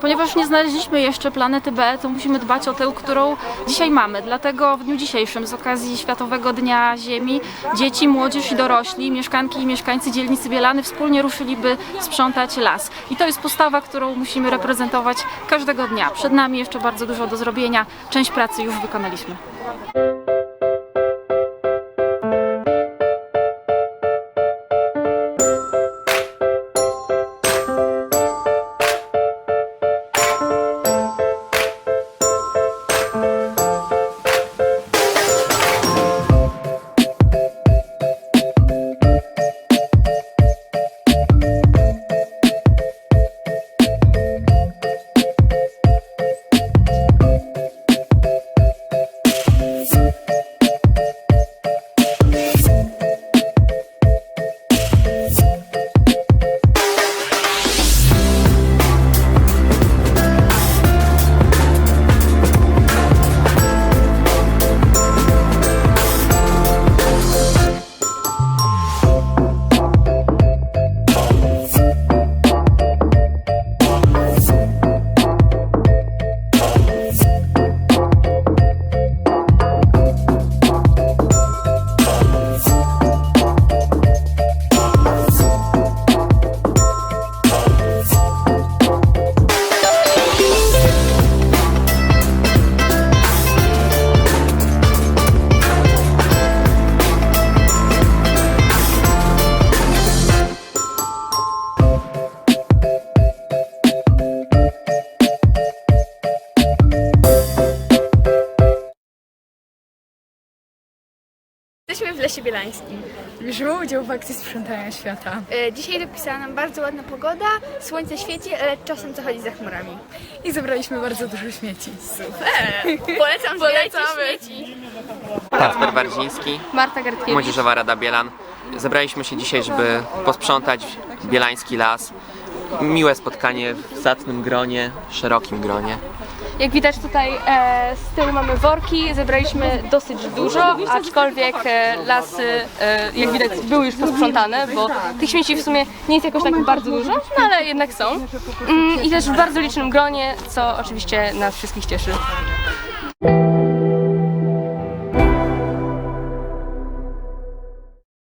Ponieważ nie znaleźliśmy jeszcze planety B, to musimy dbać o tę, którą dzisiaj mamy. Dlatego w dniu dzisiejszym, z okazji Światowego Dnia Ziemi, dzieci, młodzież i dorośli, mieszkanki i mieszkańcy dzielnicy Bielany wspólnie ruszyliby sprzątać las. I to jest postawa, którą musimy reprezentować każdego dnia. Przed nami jeszcze bardzo dużo do zrobienia. Część pracy już wykonaliśmy. Jesteśmy w Lesie Bielańskim. Bierzemy udział w akcji sprzątania świata E, Dzisiaj dopisała nam bardzo ładna pogoda, słońce świeci, ale czasem zachodzi za chmurami. i zebraliśmy bardzo dużo śmieci. Polecam, Polecamy. zbierajcie śmieci. Kacper Bardziński, Marta Gartkiewicz. Młodzieżowa Rada Bielan. Zebraliśmy się dzisiaj, żeby posprzątać bielański las. Miłe spotkanie w zacnym gronie, szerokim gronie. Jak widać tutaj e, z tyłu mamy worki, zebraliśmy dosyć dużo, aczkolwiek e, lasy, e, jak widać, były już posprzątane, bo tych śmieci w sumie nie jest jakoś tak bardzo dużo, no ale jednak są. Mm, I też w bardzo licznym gronie, co oczywiście nas wszystkich cieszy.